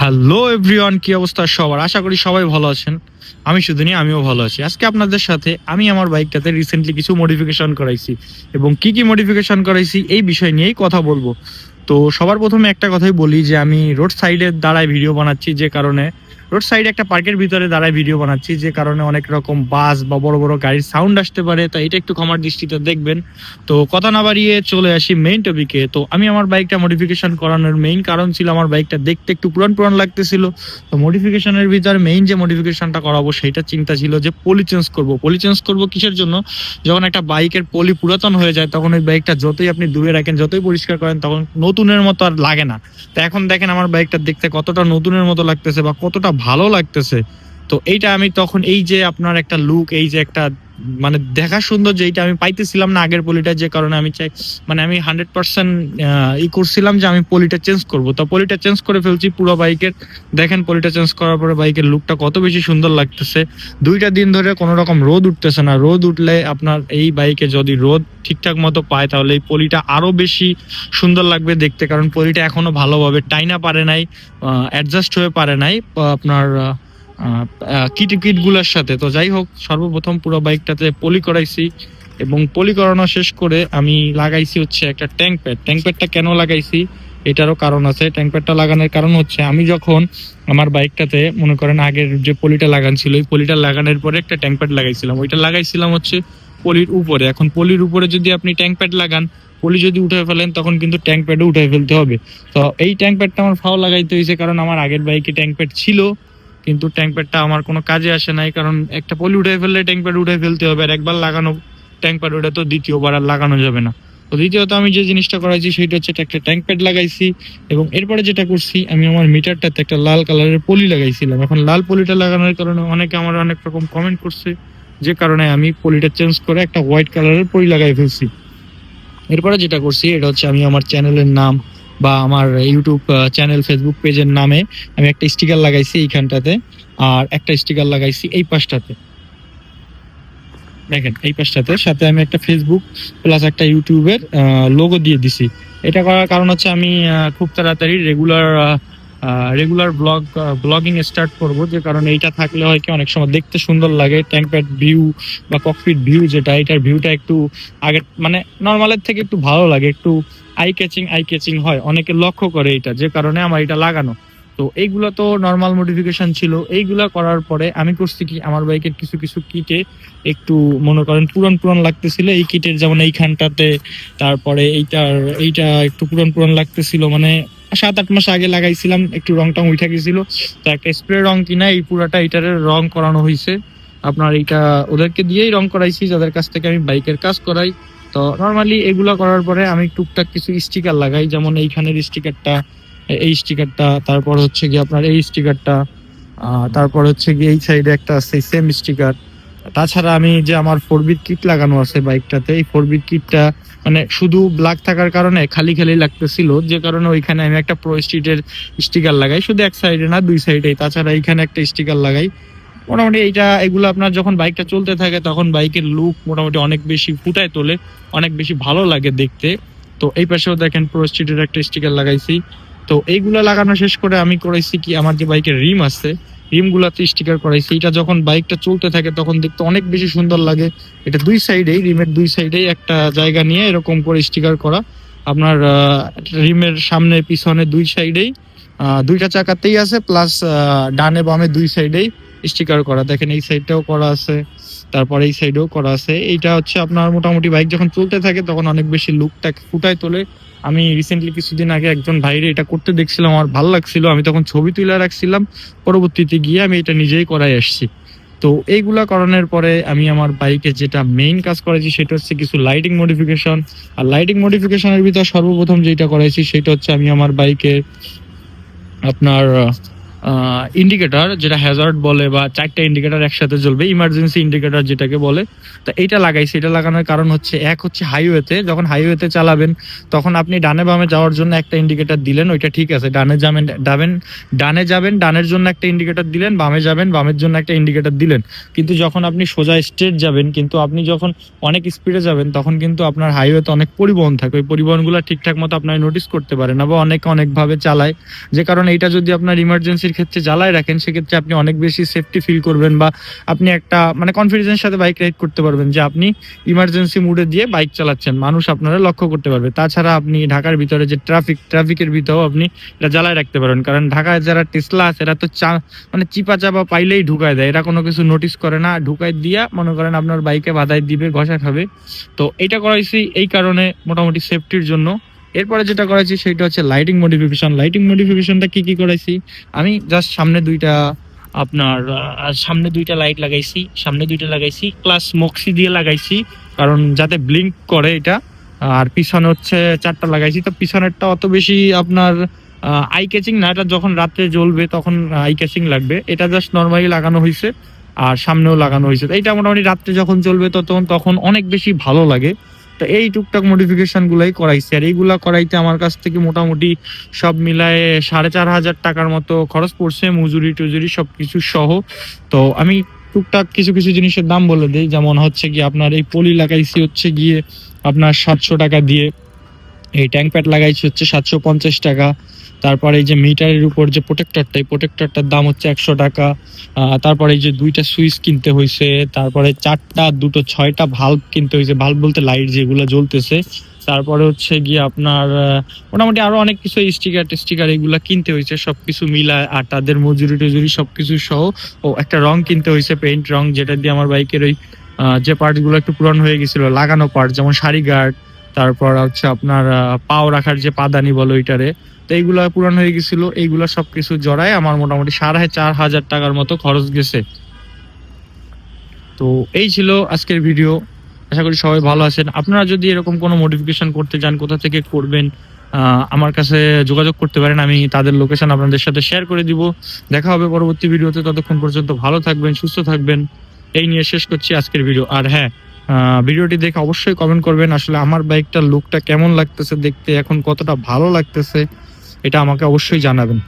Hello everyone কি অবস্থা সবার? আশা করি সবাই ভালো আছেন। আমি শুধু নিয়ে, আমিও ভালো আছি। আজকে আপনাদের সাথে আমি আমার বাইকটাতে রিসেন্টলি কিছু মডিফিকেশন করাইছি এবং কি কি মডিফিকেশন করাইছি এই বিষয় নিয়েই কথা বলব। তো সবার প্রথমে একটা কথাই বলি যে, আমি রোড সাইডের দাঁড়ায় ভিডিও বানাচ্ছি যে কারণে রোড সাইডে একটা পার্কের ভিতরে দাঁড়ায় ভিডিও বানাচ্ছি, যে কারণে অনেক রকম বাস বা বড় বড় গাড়ির সাউন্ড আসতে পারে, তো এটা একটু ক্ষমার দৃষ্টিতে দেখবেন। তো কথা না বাড়িয়ে চলে আসি মেইন টপিকে তো আমি আমার বাইকটা মডিফিকেশন করানোর মেইন কারণ ছিল আমার বাইকটা দেখতে একটু পুরান পুরান লাগতেছিল। তো মডিফিকেশনের ভিতরে মেইন যে মডিফিকেশনটা করাবো সেইটা চিন্তা ছিল যে পলি চেঞ্জ করব। পলি চেঞ্জ করব কিসের জন্য? যখন একটা বাইকের পলি পুরাতন হয়ে যায়, তখন ওই বাইকটা যতই আপনি দূরে রাখেন, যতই পরিষ্কার করেন, তখন নতুনের মতো আর লাগে না। তো এখন দেখেন আমার বাইকটা দেখতে কতটা নতুনের মতো লাগতেছে বা কতটা ভালো লাগতেছে। তো এইটা আমি তখন এই যে আপনার একটা লুক এই যে একটা মানে দেখা সুন্দর যে এইটা আমি পাইতেছিলাম না আগের পলিটা যে কারণে আমি চাই মানে আমি হান্ড্রেড পার্সেন্ট ই করছিলাম যে আমি পলিটা চেঞ্জ করব। তো পলিটা চেঞ্জ করে ফেলছি পুরো বাইকের। দেখেন পলিটা চেঞ্জ করার পরে বাইকের লুকটা কত বেশি সুন্দর লাগতেছে। দুইটা দিন ধরে কোনো রকম রোদ উঠতেছে না। রোদ উঠলে আপনার এই বাইকে যদি রোদ ঠিকঠাক মতো পায়, তাহলে এই পলিটা আরও বেশি সুন্দর লাগবে দেখতে। কারণ পলিটা এখনও ভালোভাবে টাইনা পারে নাই অ্যাডজাস্ট হয়ে পারে নাই আপনার কিট কিটগুলোর সাথে। তো যাই হোক, সর্বপ্রথম পুরো বাইকটাতে পলি করাইছি এবং পলি করানো শেষ করে আমি লাগাইছি হচ্ছে একটা ট্যাঙ্ক প্যাড। ট্যাঙ্ক প্যাডটা কেন লাগাইছি? এটারও কারণ আছে। ট্যাঙ্ক প্যাডটা লাগানোর কারণ হচ্ছে আমি যখন আমার বাইকটাতে, মনে করেন আগের যে পলিটা লাগান ছিল, ওই পলিটা লাগানোর পরে একটা ট্যাঙ্ক প্যাড লাগাইছিলাম। ওইটা লাগাইছিলাম হচ্ছে পলির উপরে। এখন পলির উপরে যদি আপনি ট্যাঙ্ক প্যাড লাগান, পলি যদি উঠে ফেলেন, তখন কিন্তু ট্যাঙ্ক প্যাডও উঠে ফেলতে হবে। তো এই ট্যাঙ্ক প্যাডটা আমার ফাও লাগাইতে হয়েছে, কারণ আমার আগের বাইকে ট্যাঙ্ক প্যাড ছিল। কিন্তু ট্যাঙ্ক প্যাডটা আমার কোনো কাজে আসে নাই, কারণ একটা পলি উঠে ফেললে ট্যাঙ্ক প্যাড উঠে ফেলতে হবে, আর একবার লাগানো ট্যাঙ্ক প্যাড ওটা তো দ্বিতীয়বার আর লাগানো যাবে না। তো দ্বিতীয়ত আমি যে জিনিসটা করাইছি সেটা হচ্ছে একটা ট্যাঙ্ক প্যাড লাগাইছি, এবং এরপরে যেটা করছি, আমি আমার মিটারটাতে একটা লাল কালারের পলি লাগাইছিলাম। এখন লাল পলিটা লাগানোর কারণে অনেকে আমার অনেক রকম কমেন্ট করছে, যে কারণে আমি পলিটা চেঞ্জ করে একটা হোয়াইট কালারের পলি লাগাই ফেলছি। এরপরে যেটা করছি, এটা হচ্ছে আমি আমার চ্যানেলের নাম বা আমার ইউটিউব চ্যানেল ফেসবুক পেজের নামে আমি একটা স্টিকার লাগাইছি এইখানটাতে আর একটা স্টিকার লাগাইছি এই পাশটাতে। দেখেন, এই পাশটাতে। সাথে আমি একটা ফেসবুক প্লাস একটা ইউটিউবের লোগো দিয়ে দিছি। এটা করার কারণ হচ্ছে আমি খুব তাড়াতাড়ি regular regular blog blogging start করব। যে কারণে এইটা থাকলে হয় কি, অনেক সময় দেখতে সুন্দর লাগে। ট্যাঙ্ক প্যাড ভিউ বা ককপিট ভিউ যেটা, এটার ভিউটা একটু আগের মানে নর্মালের থেকে একটু ভালো লাগে। একটু আই ক্যাচিং আই ক্যাচিং হয়। অনেকে লক্ষ্য করে এটা, যে কারণে আমার এটা লাগানো। তো এইগুলো তো নর্মাল মডিফিকেশন ছিল। এইগুলা করার পরে আমি করছি কি, আমার বাইকের কিছু কিছু কিটে একটু মনে করেন পুরান পুরান লাগতেছিল। এই কিটের যেমন এইখানটাতে, তারপরে এইটার, এইটা একটু পুরান পুরান লাগতেছিল। মানে সাত, আট মাস আগে লাগাইছিলাম, একটু রং টং উঠে গেছিল। তো একটা স্প্রে রং কিনা, এই পুরাটা এটার রং করানো হয়েছে আপনার এইটা ওদেরকে দিয়েই রং করাইছি, যাদের কাছ থেকে আমি বাইকের কাজ করাই। তো নর্মালি এগুলো করার পরে আমি টুকটাক কিছু স্টিকার লাগাই, যেমন এইখানের স্টিকারটা এই স্টিকারটা তারপর হচ্ছে গিয়ে আপনার এই স্টিকারটা তারপর হচ্ছে গিয়ে এই সাইডে একটা আছে সেম স্টিকার তাছাড়া আমি যে আমার ফোর বিট কিট লাগানো আছে বাইকটাতে এই ফোর বিট কিটটা মানে শুধু ব্ল্যাক থাকার কারণে খালি খালি লাগতেছিল, যে কারণে ওইখানে আমি একটা প্রো স্ট্রিটের স্টিকার লাগাই, শুধু এক সাইডে না, দুই সাইডে তাছাড়া এইখানে একটা স্টিকার লাগাই মোটামুটি এইটা, এগুলো আপনার যখন বাইকটা চলতে থাকে, তখন বাইকের লুক মোটামুটি অনেক বেশি ফুটায় তোলে, অনেক বেশি ভালো লাগে দেখতে। তো এই পাশেও দেখেন প্রো স্ট্রিটের একটা স্টিকার লাগাইছি। তো এইগুলো লাগানো শেষ করে আমি করাইছি কি, আমার যে বাইকের রিম আছে রিম গুলাতে স্টিকার করাইছি। এটা যখন বাইকটা চলতে থাকে, তখন দেখতে অনেক বেশি সুন্দর লাগে। এটা দুই সাইডেই রিমের দুই সাইডেই একটা জায়গা নিয়ে এরকম করে স্টিকার করা। আপনার রিমের সামনে, পিছনে দুই সাইডেই দুইটা চাকাতেই আছে প্লাস ডানে বামে দুই সাইডেই স্টিকার করা। দেখেন এই সাইডটাও করা আছে, তারপরে এই সাইডেও করা আছে। এইটা হচ্ছে আপনার মোটামুটি বাইক যখন চলতে থাকে, তখন অনেক বেশি লুকটা ফুটায় তোলে। আমি রিসেন্টলি কিছুদিন আগে একজন ভাইরে এটা করতে দেখছিলাম, আমার ভালো লাগছিল। আমি তখন ছবি তুলে রাখছিলাম। পরবর্তীতে গিয়ে আমি এটা নিজেই করাই আসছি। তো এইগুলা করানোর পরে আমি আমার বাইকে যেটা মেইন কাজ করেছি, সেটা হচ্ছে কিছু লাইটিং মডিফিকেশন আর লাইটিং মডিফিকেশনের ভিতর সর্বপ্রথম যেটা করাইছি, সেটা হচ্ছে আমি আমার বাইকে আপনার ইন্ডিকেটর যেটা হ্যাজার্ড বলে বা চারটা ইন্ডিকেটর একসাথে জ্বলবে ইমার্জেন্সি ইন্ডিকেটর যেটাকে বলে, তো এইটা লাগাইছি। এটা লাগানোর কারণ হচ্ছে, এক হচ্ছে হাইওয়েতে যখন হাইওয়েতে চালাবেন, তখন আপনি ডানে বামে যাওয়ার জন্য একটা ইন্ডিকেটর দিলেন, ওইটা ঠিক আছে। ডানে যাবেন, ডাবেন, ডানে যাবেন, ডানের জন্য একটা ইন্ডিকেটর দিলেন, বামে যাবেন, বামের জন্য একটা ইন্ডিকেটর দিলেন। কিন্তু যখন আপনি সোজা স্ট্রেট যাবেন, কিন্তু আপনি যখন অনেক স্পিডে যাবেন, তখন কিন্তু আপনার হাইওয়েতে অনেক পরিবহন থাকে। ওই পরিবহনগুলো ঠিকঠাক মতো আপনার নোটিস করতে পারে না বা অনেক অনেকভাবে চালায়। যে কারণে এটা যদি আপনার ইমার্জেন্সির ক্ষেত্রে জ্বালায় রাখেন, সেক্ষেত্রে আপনি অনেক বেশি সেফটি ফিল করবেন বা আপনি একটা মানে কনফিডেন্সের সাথে বাইক রাইড করতে পারবেন যে আপনি ইমার্জেন্সি মুডে দিয়ে বাইক চালাচ্ছেন। মানুষ আপনারা লক্ষ্য করতে পারবে। তাছাড়া আপনি ঢাকার ভিতরে যে ট্রাফিক ট্রাফিকের ভিতরেও আপনি এটা জ্বালায় রাখতে পারেন কারণ ঢাকায় যারা টেসলা আছে, এরা তো চা মানে চিপা চাপা পাইলেই ঢুকায় দেয়। এরা কোনো কিছু নোটিস করে না। ঢুকায় দিয়া মনে করেন আপনার বাইকে বাধাই দিবে, ঘষা খাবে। তো এইটা করাইছি এই কারণে মোটামুটি সেফটির জন্য। এরপরে যেটা করাইছি সেটা হচ্ছে লাইটিং মডিফিকেশন লাইটিং মডিফিকেশনটা কি কি করাইছি আমি জাস্ট সামনে দুইটা আপনার সামনে দুইটা লাইট লাগাইছি। সামনে দুইটা লাগাইছি প্লাস মক্সি দিয়ে লাগাইছি, কারণ যাতে ব্লিঙ্ক করে এটা। আর পিছনে হচ্ছে চারটা লাগাইছি। তো পিছনেরটা অত বেশি আপনার আই ক্যাচিং না। এটা যখন রাত্রে জ্বলবে তখন আই ক্যাচিং লাগবে। এটা জাস্ট নর্মালি লাগানো হয়েছে আর সামনেও লাগানো হয়েছে এইটা মোটামুটি রাত্রে যখন জ্বলবে তখন তখন অনেক বেশি ভালো লাগে। তো এই টুকটাক মডিফিকেশন গুলাই করাইছে। আর এইগুলা করাইতে আমার কাছ থেকে মোটামুটি সব মিলায়ে সাড়ে চার হাজার টাকার মতো খরচ পড়ছে, মজুরি টুজুরি সবকিছু সহ। তো আমি টুকটাক কিছু কিছু জিনিসের দাম বলে দিই, যেমন হচ্ছে কি আপনার এই পলি লাগাইছি হচ্ছে গিয়ে আপনার সাতশো টাকা দিয়ে। এই ট্যাঙ্ক প্যাড লাগাইছি হচ্ছে সাতশো পঞ্চাশ টাকা। তারপরে এই যে মিটারের উপর যে প্রোটেক্টরটা এই প্রোটেক্টরটার দাম হচ্ছে একশো টাকা। তারপরে এই যে দুইটা সুইচ কিনতে হয়েছে তারপরে চারটা, দুটো, ছয়টা ভাল্ব কিনতে হয়েছে ভাল্ব বলতে লাইট যেগুলো জ্বলতেছে। তারপরে হচ্ছে গিয়ে আপনার মোটামুটি আরও অনেক কিছু স্টিকার টিস্টিকার এগুলা কিনতে হয়েছে সবকিছু মিলায় আর তাদের মজুরি টজুরি সবকিছু সহ, ও একটা রং কিনতে হয়েছে পেইন্ট রং, যেটা দিয়ে আমার বাইকের ওই যে পার্টগুলো একটু পুরানো হয়ে গেছিল, লাগানো পার্ট যেমন শাড়ি গার্ড তারপর হচ্ছে আপনার পাও রাখার যে পাদানি বলো ওইটারে, তো এইগুলা পুরানো হয়ে গেছিল, এইগুলা সবকিছু জড়ায় আমার মোটামুটি সাড়ে চার হাজার টাকার মতো খরচ গেছে। তো এই ছিল আজকের ভিডিও, আশা করি সবাই ভালো আছেন। আপনারা যদি এরকম কোনো মডিফিকেশন করতে চান, কোথা থেকে করবেন আমার কাছে যোগাযোগ করতে পারেন, আমি তাদের লোকেশন আপনাদের সাথে শেয়ার করে দিব। দেখা হবে পরবর্তী ভিডিওতে, ততক্ষণ পর্যন্ত ভালো থাকবেন, সুস্থ থাকবেন, এই নিয়ে শেষ করছি আজকের ভিডিও। আর হ্যাঁ ভিডিওটি দেখে অবশ্যই কমেন্ট করবেন, আসলে আমার বাইকটার লুকটা কেমন লাগতেছে দেখতে, এখন কতটা ভালো লাগতেছে, এটা আমাকে অবশ্যই জানাবেন।